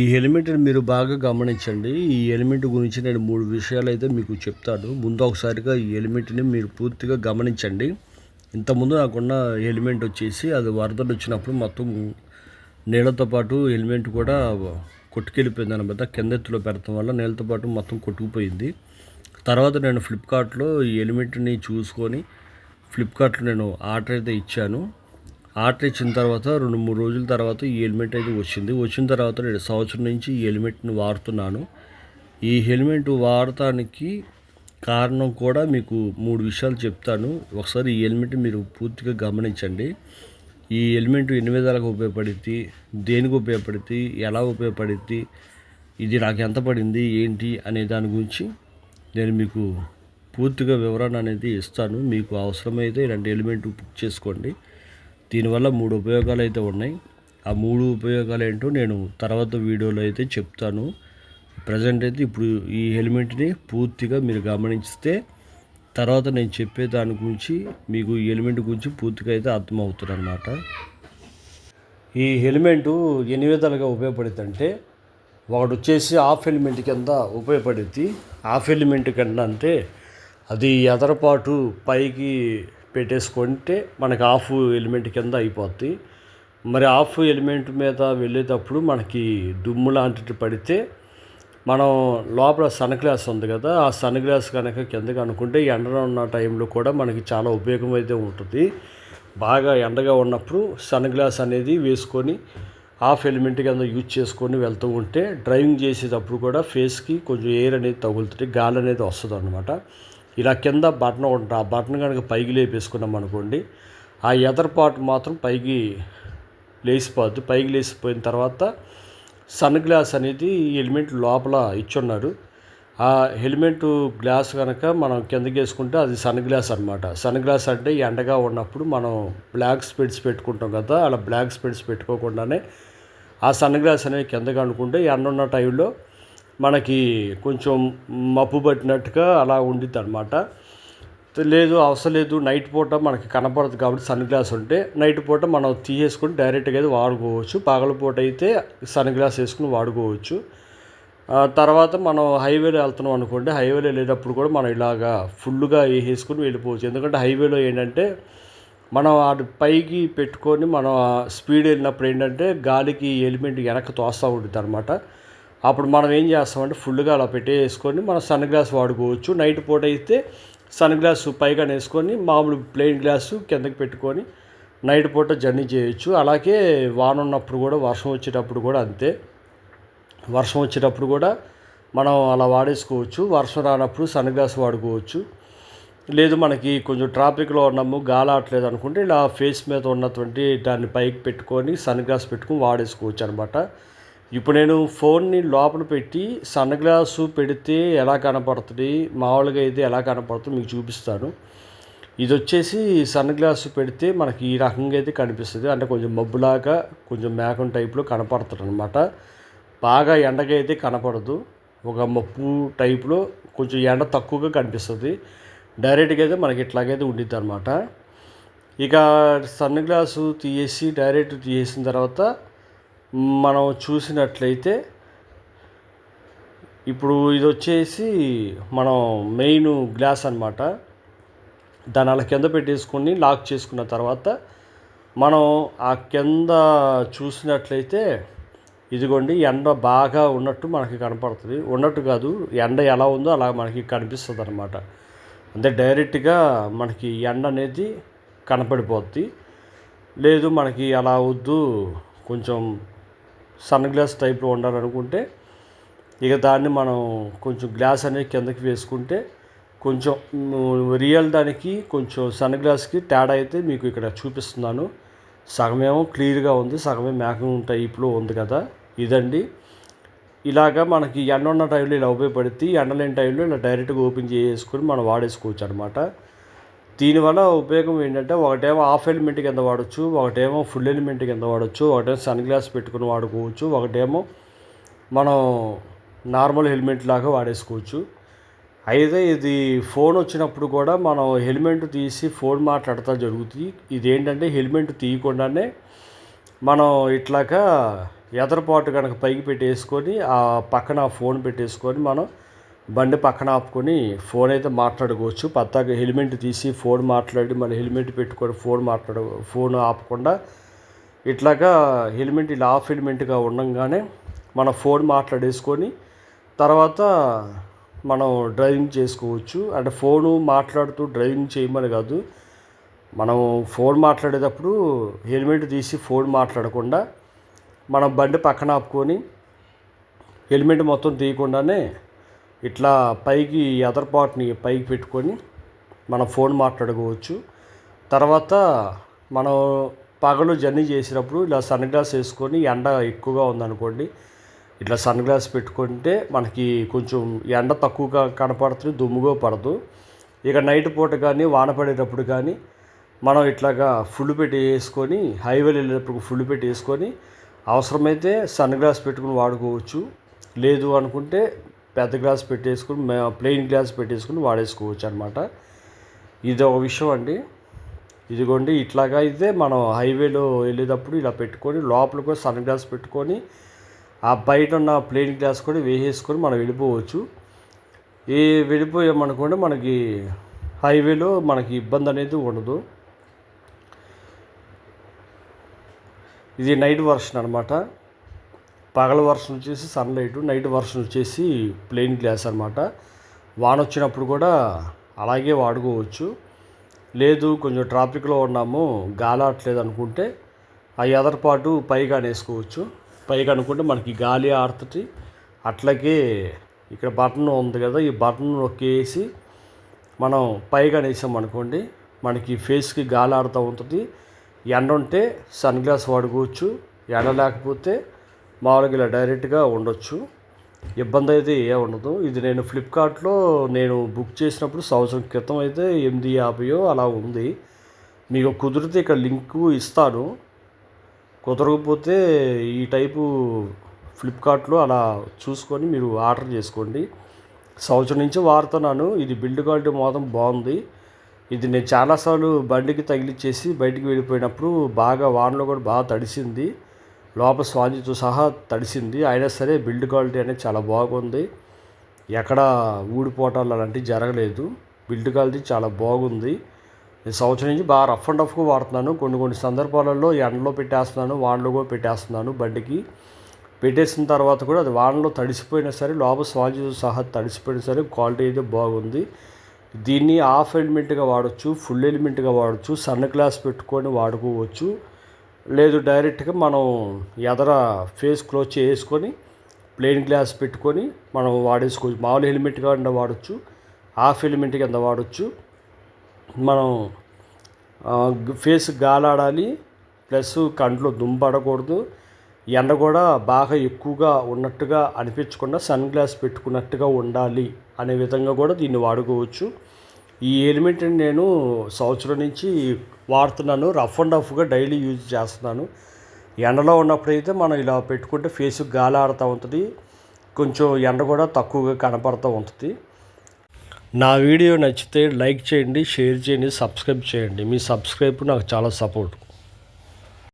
ఈ హెల్మెట్ని మీరు బాగా గమనించండి. ఈ హెల్మెట్ గురించి నేను మూడు విషయాలు అయితే మీకు చెప్తాను. ముందు ఒకసారిగా ఈ హెల్మెట్ని మీరు పూర్తిగా గమనించండి. ఇంతకుముందు నాకున్న హెల్మెట్ వచ్చేసి అది వరదలు వచ్చినప్పుడు మొత్తం నీళ్ళతో పాటు హెల్మెట్ కూడా కొట్టుకెళ్ళిపోయింది అనమాట కింద ఎత్తులో పెడతాం వల్ల నీళ్ళతో పాటు మొత్తం కొట్టుకుపోయింది. తర్వాత నేను ఫ్లిప్కార్ట్లో ఈ హెల్మెట్ని చూసుకొని ఫ్లిప్కార్ట్లో నేను ఆర్డర్ అయితే ఇచ్చాను. ఆర్డర్ ఇచ్చిన తర్వాత రెండు మూడు రోజుల తర్వాత ఈ హెల్మెట్ అయితే వచ్చింది. వచ్చిన తర్వాత నేను సంవత్సరం నుంచి ఈ హెల్మెట్ని వాడుతున్నాను. ఈ హెల్మెట్ వాడటానికి కారణం కూడా మీకు మూడు విషయాలు చెప్తాను. ఒకసారి ఈ హెల్మెట్ మీరు పూర్తిగా గమనించండి. ఈ హెల్మెట్ ఎన్ని విధాలుగా ఉపయోగపడుద్ది? దేనికి ఉపయోగపడుద్ది? ఎలా ఉపయోగపడుద్ది? ఇది నాకు ఎంత పడింది? ఏంటి? అనే దాని గురించి నేను మీకు పూర్తిగా వివరణ అనేది ఇస్తాను. మీకు అవసరమైతే ఇలాంటి ఎలిమెంట్ బుక్ చేసుకోండి. దీనివల్ల మూడు ఉపయోగాలు అయితే ఉన్నాయి. ఆ మూడు ఉపయోగాలు ఏంటో నేను తర్వాత వీడియోలో అయితే చెప్తాను. ప్రజెంట్ అయితే ఇప్పుడు ఈ హెల్మెట్ని పూర్తిగా మీరు గమనిస్తే తర్వాత నేను చెప్పే దాని గురించి మీకు ఈ హెల్మెట్ గురించి పూర్తిగా అయితే అర్థమవుతుంది అనమాట ఈ హెల్మెట్ ఎన్ని విధాలుగా ఉపయోగపడుతుంది అంటే ఒకటి వచ్చేసి హాఫ్ హెల్మెట్ కింద ఉపయోగపడుద్ది. హాఫ్ హెల్మెట్ కింద అంటే అది ఎదరపాటు పైకి పెట్టేసుకుంటే మనకి హాఫ్ ఎలిమెంట్ కింద అయిపోద్ది. మరి హాఫ్ ఎలిమెంట్ మీద వెళ్ళేటప్పుడు మనకి దుమ్ము లాంటిది పడితే మనం లోపల సన్ గ్లాస్ ఉంది కదా ఆ సన్ గ్లాస్ కనుక కిందకి అనుకుంటే ఎండలో ఉన్న టైంలో కూడా మనకి చాలా ఉపయోగం అయితే ఉంటుంది. బాగా ఎండగా ఉన్నప్పుడు సన్ గ్లాస్ అనేది వేసుకొని హాఫ్ ఎలిమెంట్ కింద యూజ్ చేసుకొని వెళ్తూ ఉంటే డ్రైవింగ్ చేసేటప్పుడు కూడా ఫేస్కి కొంచెం ఎయిర్ అనేది తగులుతుంది గాలి అనేది వస్తుంది అనమాట ఇలా కింద బటన్ ఉంటుంది ఆ బటన్ కనుక పైకి లేపేసుకున్నాం అనుకోండి ఆ ఎదర్ మాత్రం పైకి లేచిపోద్ది. పైకి లేచిపోయిన తర్వాత సన్ గ్లాస్ అనేది హెల్మెట్ లోపల ఇచ్చున్నారు. ఆ హెల్మెట్ గ్లాస్ కనుక మనం కిందకి వేసుకుంటే అది సన్ గ్లాస్ అనమాట సన్ గ్లాస్ అంటే ఎండగా ఉన్నప్పుడు మనం బ్లాక్ స్పెడ్స్ పెట్టుకుంటాం కదా అలా బ్లాక్ స్పెడ్స్ పెట్టుకోకుండానే ఆ సన్ గ్లాస్ అనేది కిందకి అనుకుంటే ఎండ ఉన్న టైంలో మనకి కొంచెం మబ్బు పట్టినట్టుగా అలా ఉండిద్ది అనమాట లేదు అవసరం లేదు నైట్ పూట మనకి కనపడదు కాబట్టి సన్ గ్లాస్ ఉంటే నైట్ పూట మనం తీసేసుకుని డైరెక్ట్గా అయితే వాడుకోవచ్చు. పగలపూట అయితే సన్ గ్లాస్ వేసుకుని వాడుకోవచ్చు. తర్వాత మనం హైవేలో వెళ్తున్నాం అనుకోండి హైవేలో వెళ్ళేటప్పుడు కూడా మనం ఇలాగా ఫుల్గా వేసేసుకుని వెళ్ళిపోవచ్చు. ఎందుకంటే హైవేలో ఏంటంటే మనం వాటి పైకి పెట్టుకొని మనం స్పీడ్ వెళ్ళినప్పుడు ఏంటంటే గాలికి ఎలిమెంట్ వెనక్కి తోస్తూ ఉంటుంది అనమాట అప్పుడు మనం ఏం చేస్తామంటే ఫుల్గా అలా పెట్టేసుకొని మనం సన్ గ్లాస్ వాడుకోవచ్చు. నైట్ పూట అయితే సన్ గ్లాసు పైగా వేసుకొని మామూలు ప్లెయిన్ గ్లాసు కిందకి పెట్టుకొని నైట్ పూట జర్నీ చేయొచ్చు. అలాగే వాన ఉన్నప్పుడు కూడా వర్షం వచ్చేటప్పుడు కూడా అంతే. వర్షం వచ్చేటప్పుడు కూడా మనం అలా వాడేసుకోవచ్చు. వర్షం రానప్పుడు సన్ గ్లాస్ వాడుకోవచ్చు. లేదు మనకి కొంచెం ట్రాఫిక్లో ఉన్నాము గాలాట్లేదు అనుకుంటే ఇలా ఫేస్ మీద ఉన్నటువంటి దాన్ని పైకి పెట్టుకొని సన్ గ్లాస్ పెట్టుకొని వాడేసుకోవచ్చు అనమాట ఇప్పుడు నేను ఫోన్ని లోపల పెట్టి సన్ గ్లాసు పెడితే ఎలా కనపడుతుంది? మామూలుగా అయితే ఎలా కనపడుతుంది మీకు చూపిస్తాను. ఇది వచ్చేసి సన్ గ్లాసు పెడితే మనకి ఈ రకంగా అయితే కనిపిస్తుంది. అంటే కొంచెం మబ్బులాగా కొంచెం మేకం టైప్లో కనపడుతుంది అనమాట బాగా ఎండగా అయితే కనపడదు. ఒక మప్పు టైప్లో కొంచెం ఎండ తక్కువగా కనిపిస్తుంది. డైరెక్ట్గా అయితే మనకి ఇట్లాగైతే ఉండిద్ది అనమాట ఇక సన్ గ్లాసు తీసేసి డైరెక్ట్ తీసేసిన తర్వాత మనం చూసినట్లయితే ఇప్పుడు ఇది వచ్చేసి మనం మెయిన్ గ్లాస్ అనమాట దాని అలా కింద పెట్టేసుకొని లాక్ చేసుకున్న తర్వాత మనం ఆ కింద చూసినట్లయితే ఇదిగోండి ఎండ బాగా ఉన్నట్టు మనకి కనపడుతుంది. ఉన్నట్టు కాదు ఎండ ఎలా ఉందో అలా మనకి కనిపిస్తుంది అనమాట అంటే డైరెక్ట్గా మనకి ఎండ అనేది కనపడిపోద్ది. లేదు మనకి అలా వద్దు కొంచెం సన్ గ్లాస్ టైప్లో ఉండాలనుకుంటే ఇక దాన్ని మనం కొంచెం గ్లాస్ అనేది కిందకి వేసుకుంటే కొంచెం రియల్ దానికి కొంచెం సన్ గ్లాస్కి తేడా అయితే మీకు ఇక్కడ చూపిస్తున్నాను. సగమేమో క్లియర్గా ఉంది సగమే మేకం టైప్లో ఉంది కదా ఇదండి. ఇలాగా మనకి ఎండ ఉన్న టైంలో ఇలా ఉపయోగపడుతుంది ఎండలేని టైంలో ఇలా డైరెక్ట్గా ఓపెన్ చేసుకొని మనం వాడేసుకోవచ్చు అనమాట దీనివల్ల ఉపయోగం ఏంటంటే ఒకటేమో హాఫ్ ఎలిమెంట్ కింద వాడచ్చు ఒకటేమో ఫుల్ ఎలిమెంట్ కింద వాడచ్చు ఒకటేమో సన్ గ్లాస్ పెట్టుకుని వాడుకోవచ్చు ఒకటేమో మనం నార్మల్ హెల్మెట్ లాగా వాడేసుకోవచ్చు. అయితే ఇది ఫోన్ వచ్చినప్పుడు కూడా మనం హెల్మెట్ తీసి ఫోన్ మాట్లాడతా జరుగుతుంది. ఇది ఏంటంటే హెల్మెట్ తీయకుండానే మనం ఇట్లాగా ఎదరపాటు కనుక పైకి పెట్టేసుకొని ఆ పక్కన ఫోన్ పెట్టేసుకొని మనం బండి పక్కన ఆపుకొని ఫోన్ అయితే మాట్లాడుకోవచ్చు. పత్తాక హెల్మెట్ తీసి ఫోన్ మాట్లాడి మళ్ళీ హెల్మెట్ పెట్టుకొని ఫోన్ మాట్లాడ ఫోన్ ఆపకుండా ఇట్లాగా హెల్మెట్ ఇలా ఆఫ్ హెల్మెట్గా ఉండగానే మన ఫోన్ మాట్లాడేసుకొని తర్వాత మనం డ్రైవింగ్ చేసుకోవచ్చు. అంటే ఫోను మాట్లాడుతూ డ్రైవింగ్ చేయమని కాదు మనం ఫోన్ మాట్లాడేటప్పుడు హెల్మెట్ తీసి ఫోన్ మాట్లాడకుండా మనం బండి పక్కన ఆపుకొని హెల్మెట్ మొత్తం తీయకుండానే ఇట్లా పైకి అదర్ పార్ట్ని పైకి పెట్టుకొని మన ఫోన్ మాట్లాడుకోవచ్చు. తర్వాత మనం పగలు జర్నీ చేసినప్పుడు ఇలా సన్ గ్లాస్ వేసుకొని ఎండ ఎక్కువగా ఉందనుకోండి ఇట్లా సన్ గ్లాస్ పెట్టుకుంటే మనకి కొంచెం ఎండ తక్కువగా కనపడుతుంది దుమ్ముగా పడదు. ఇక నైట్ పూట కానీ వాన పడేటప్పుడు కానీ మనం ఇట్లాగా ఫుల్ పెట్టి వేసుకొని హైవేలు వెళ్ళేటప్పుడు ఫుల్ పెట్టి వేసుకొని అవసరమైతే సన్ గ్లాస్ పెట్టుకుని వాడుకోవచ్చు. లేదు అనుకుంటే పెద్ద గ్లాస్ పెట్టేసుకుని ప్లెయిన్ గ్లాస్ పెట్టేసుకుని వాడేసుకోవచ్చు అనమాట ఇది ఒక విషయం అండి. ఇదిగోండి ఇట్లాగా అయితే మనం హైవేలో వెళ్ళేటప్పుడు ఇలా పెట్టుకొని లోపల కూడా సన్ గ్లాస్ పెట్టుకొని ఆ బయట ఉన్న ప్లెయిన్ గ్లాస్ కూడా వేసేసుకొని మనం వెళ్ళిపోవచ్చు. ఏ వెళ్ళిపోయామనుకోండి మనకి హైవేలో మనకి ఇబ్బంది అనేది ఉండదు. ఇది నైట్ వర్షన్ అనమాట పగల వర్షం వచ్చేసి సన్లైట్ నైట్ వర్షం వచ్చేసి ప్లెయిన్ గ్లాస్ అనమాట వాన వచ్చినప్పుడు కూడా అలాగే వాడుకోవచ్చు. లేదు కొంచెం ట్రాఫిక్లో ఉన్నాము గాలి అనుకుంటే ఆ ఎదరపాటు పైగా వేసుకోవచ్చు పైగా అనుకుంటే మనకి గాలి ఆడుతుంది అట్లాగే ఇక్కడ బటన్ ఉంది కదా ఈ బటన్ నొక్కేసి మనం పైగా వేసాం అనుకోండి మనకి ఫేస్కి గాలి ఆడుతూ ఉంటుంది. ఎండ ఉంటే సన్ గ్లాస్ వాడుకోవచ్చు. ఎండ లేకపోతే మామూలుగా ఇలా డైరెక్ట్గా ఉండొచ్చు. ఇబ్బంది అయితే ఏ ఉండదు. ఇది నేను ఫ్లిప్కార్ట్లో నేను బుక్ చేసినప్పుడు సంవత్సరం క్రితం అయితే ఎనిమిది యాభైయో అలా ఉంది. మీకు కుదిరితే ఇక్కడ లింకు ఇస్తాను. కుదరకపోతే ఈ టైపు ఫ్లిప్కార్ట్లో అలా చూసుకొని మీరు ఆర్డర్ చేసుకోండి. సంవత్సరం నుంచి వాడుతున్నాను. ఇది బిల్డ్ క్వాలిటీ మాత్రం బాగుంది. ఇది నేను చాలాసార్లు బండికి తగిలిచ్చేసి బయటికి వెళ్ళిపోయినప్పుడు బాగా వానలో కూడా బాగా తడిసింది. లోపల స్వాంజితో సహా తడిసింది. అయినా సరే బిల్డ్ క్వాలిటీ అనేది చాలా బాగుంది. ఎక్కడ ఊడిపోవటాలు అలాంటివి జరగలేదు. బిల్డ్ క్వాలిటీ చాలా బాగుంది. నేను సంవత్సరం నుంచి బాగా రఫ్ అండ్ రఫ్గా వాడుతున్నాను. కొన్ని కొన్ని సందర్భాలలో ఎండలో పెట్టేస్తున్నాను వానలో కూడా పెట్టేస్తున్నాను బండికి. పెట్టేసిన తర్వాత కూడా అది వానలో తడిసిపోయినా సరే లోపల స్వాంజితో సహా తడిసిపోయినా సరే క్వాలిటీ అయితే బాగుంది. దీన్ని హాఫ్ ఎలిమెంట్గా వాడచ్చు ఫుల్ ఎలిమెంట్గా వాడచ్చు సన్ గ్లాస్ పెట్టుకొని వాడుకోవచ్చు. లేదు డైరెక్ట్గా మనం ఎదర ఫేస్ క్లోజ్ చేసుకొని ప్లెయిన్ గ్లాస్ పెట్టుకొని మనం వాడేసుకోవచ్చు మామూలు హెల్మెట్ కింద వాడచ్చు హాఫ్ హెల్మెట్ కింద వాడచ్చు. మనం ఫేస్ గాలాడాలి ప్లస్ కంట్లో దుంపడకూడదు. ఎండ కూడా బాగా ఎక్కువగా ఉన్నట్టుగా అనిపించకుండా సన్ గ్లాస్ పెట్టుకున్నట్టుగా ఉండాలి అనే విధంగా కూడా దీన్ని వాడుకోవచ్చు. ఈ హెల్మెట్ని నేను సంవత్సరం నుంచి వాడుతున్నాను. రఫ్ అండ్ రఫ్గా డైలీ యూజ్ చేస్తున్నాను. ఎండలో ఉన్నప్పుడైతే మనం ఇలా పెట్టుకుంటే ఫేస్ గాలి ఆడుతూ ఉంటుంది. కొంచెం ఎండ కూడా తక్కువగా కనపడుతూ ఉంటుంది. నా వీడియో నచ్చితే లైక్ చేయండి షేర్ చేయండి సబ్స్క్రైబ్ చేయండి. మీ సబ్స్క్రైబ్ నాకు చాలా సపోర్ట్.